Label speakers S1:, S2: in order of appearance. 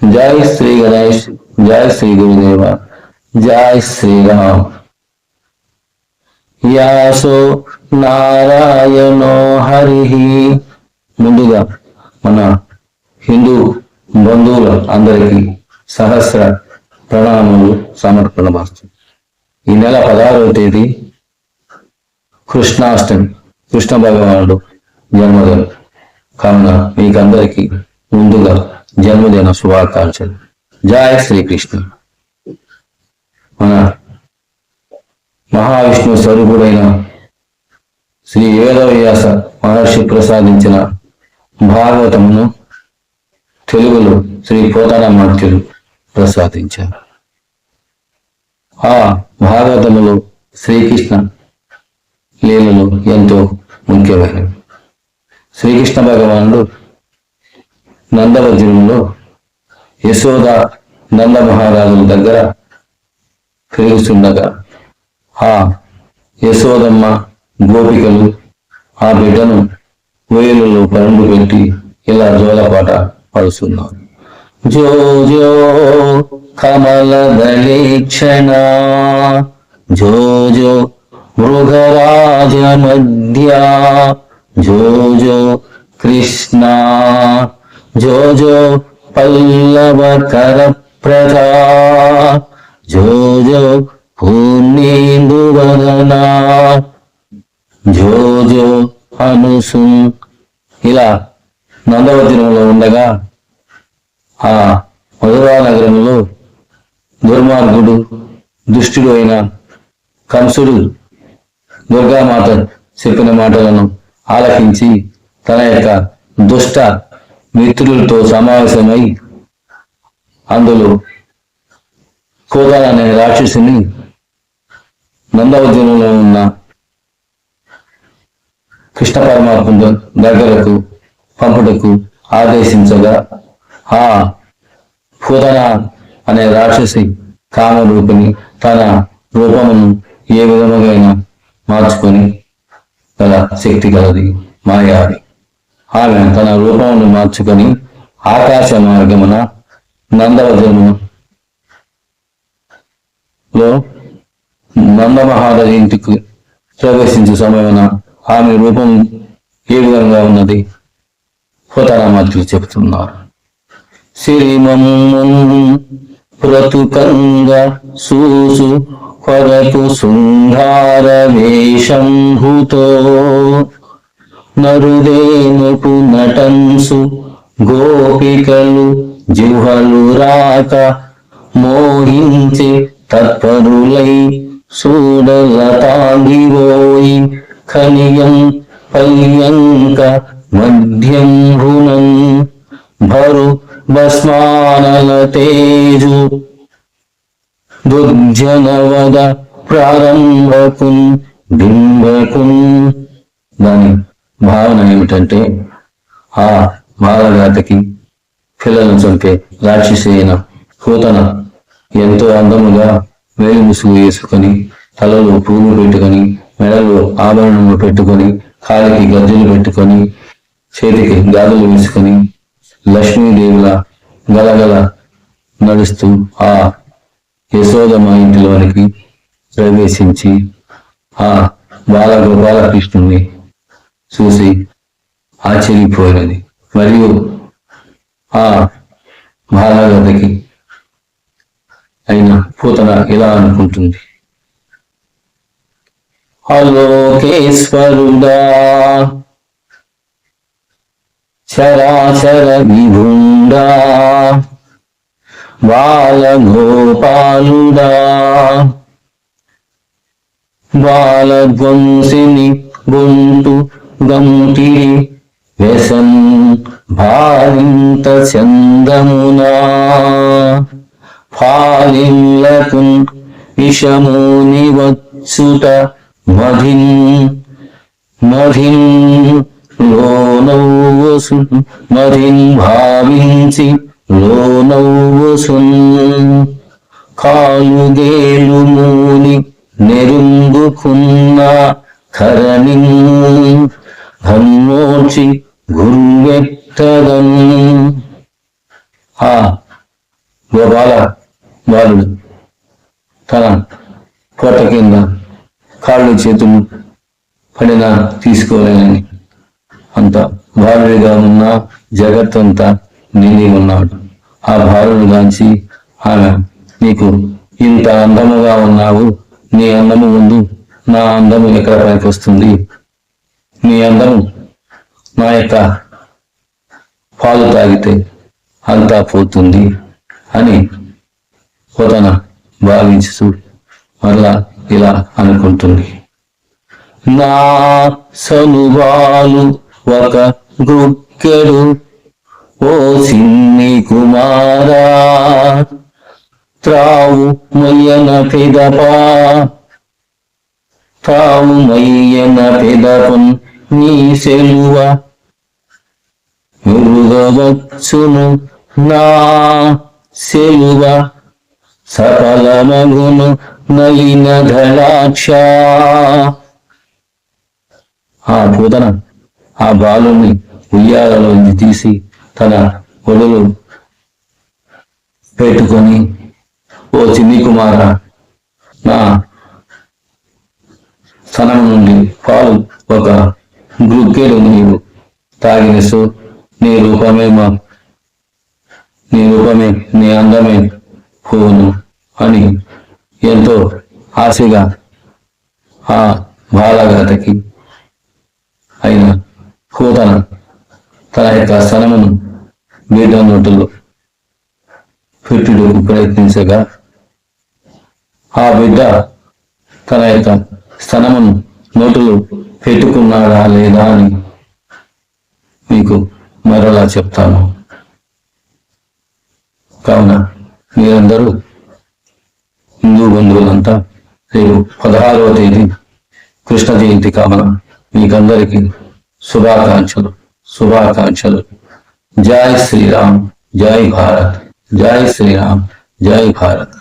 S1: జై శ్రీ గణేష్ జై శ్రీ గురుదేవ జై శ్రీరామ్ యాసో నారాయణో హరి ముందుగా మన హిందూ బంధువుల అందరికీ సహస్ర ప్రణామములు సమర్పణ ఈ నెల పదహారవ తేదీ కృష్ణాష్టమి కృష్ణ భగవానుడు జన్మదినం. కావున మీకందరికీ ముందుగా జన్మదిన శుభాకాంక్షలు. జయ శ్రీకృష్ణ. మన మహావిష్ణు స్వరూపుడైన శ్రీ వేదవ్యాస మహర్షి ప్రసాదించిన భాగవతమును తెలుగులో శ్రీ పోతనామాత్యులు ప్రసాదించారు. ఆ భాగవతములో శ్రీకృష్ణ లీలలు ఎంతో ముఖ్యమైనవి. శ్రీకృష్ణ భగవానుడు నందవజ్రంలో యశోద నంద మహారాజుల దగ్గర పెరుగుతుండగా ఆ యశోదమ్మ గోపికలు ఆ బిడ్డను వేలులో పరుండు పెట్టి ఇలా జోలపాట పడుతున్నారు. జో జో కమల దళీక్షణ జో జో మృగరాజ మధ్య జో జో కృష్ణ. జో జో పల్లవ కర ప్రజా జో జో పూర్ణేందువదనా జో జో అనుసు ఇలా నందవద్రంలో ఉండగా ఆ మధురా నగరంలో దుర్మార్గుడు దుష్టుడు అయిన కంసుడు దుర్గామాత చెప్పిన మాటలను ఆలకించి తన యొక్క దుష్ట మిత్రులతో సమావేశమై అందులో కోదాల అనే రాక్షసుని నందవద్యంలో ఉన్న కృష్ణ పరమాత్మ దగ్గరకు పంపుటకు ఆదేశించగా ఆ పూతన అనే రాక్షసి కామరూపిణి తన రూపమును ఏ విధముగా మార్చుకొని గల శక్తి గలది మాయాది ఆమె తన రూపమును మార్చుకొని ఆకాశ మార్గమున నందవజను లో నందమహారాజు ఇంటికి ప్రవేశించే సమయమున ఆమె రూపం ఏ విధంగా ఉన్నది? హోతారామాత్రులు చెబుతున్నారు. సిరిమమ్ము ప్రతుకంగ సూసు కొరకు శృంగార వేషంభూతో నరుదేనుపు నటన్సు గోపికలు జిహ్వలు రాక మోహించి తత్పరులై సూడలతాంగిరోయి ఖనియం పల్యంక మధ్యం భునం భరు భస్మానల తేజు దుర్జనవద ప్రారంభకున్ బింబకున్ దాని భావన ఏమిటంటే ఆ బాలగాతకి పిల్లలను చంపే రాక్షసి అయిన పూతన ఎంతో అందముగా వేలు ముసుగు వేసుకొని తలలో పువ్వులు పెట్టుకొని మెడలో ఆభరణములు పెట్టుకొని కాలికి గజ్జలు పెట్టుకొని చేతికి గాజులు వేసుకొని లక్ష్మీదేవుల గలగల నడుస్తూ ఆ యశోదమ్మ ఇంటిలోనికి ప్రవేశించి ఆ బాల గోపాలకృష్ణుని చూసి ఆశ్చర్యపోయినది. మరియు ఆ బాలగతకి అయిన పూతన ఇలా అనుకుంటుంది? అలోకేశ్వరుడా చరాచర విభుండా బాలగోపాలుడా బాలధ్వంసిని బొంటు గంటి వ్యసన్ భారింత చందమునా. ఫాలింలకు ఇషముని వచ్చుట మధిన్ మధిన్ లోనవ్వసు మధిన్ భావించి లోనవ్వసున్ కాలుగేలు మూని నెరుంగుకున్న కరణి ధన్నోచి గురువెట్టదన్ ఆ గోపాల బాలుడు తన కోట కింద కాళ్ళు చేతులు పడిన తీసుకోలేనని అంత బాలుడిగా ఉన్న జగత్తంతా నిండి ఉన్నాడు. ఆ బాలుడు గాంచి ఆమె నీకు ఇంత అందముగా ఉన్నావు. నీ అందము ముందు నా అందము ఎక్కడ పనికి వస్తుంది నీ అందము నా యొక్క పాలు తాగితే అంతా పోతుంది అని పోతన భావించు మరలా ఇలా అనుకుంటుంది. నా సనుభాలు ఒక గుక్కెడు ఓ సిన్ని కుమారా త్రావు మొయ్యన పెదపా త్రావు మొయ్యన పెదపన్ నీ సెలువ ఎరుగవచ్చును నా సెలువ సకలమగును నలిన ధలాక్ష ఆ పూతన ఆ బాలుని ఉయ్యాలలో తీసి తన ఒడులు పెట్టుకొని ఓ చిన్ని కుమార నా స్థనం నుండి పాలు ఒక తాగినసు నీ రూపమే మా నీ రూపమే నీ అందమే పోవును అని ఎంతో ఆశగా ఆ బాలగాతకి అయిన పూతన తన యొక్క స్థలమును బిడ్డ నోటులో పెట్టుటకు ప్రయత్నించగా ఆ బిడ్డ తన యొక్క స్థనమును నోటులు పెట్టుకున్నాడా లేదా అని మీకు మరలా చెప్తాను. కావున మీరందరూ హిందూ బంధువులంతా రేపు పదహారవ తేదీ కృష్ణ జయంతి కావున మీకందరికీ శుభాకాంక్షలు శుభాకాంక్షలు. జై శ్రీరామ్ జై భారత్ జై శ్రీరామ్ జై భారత్.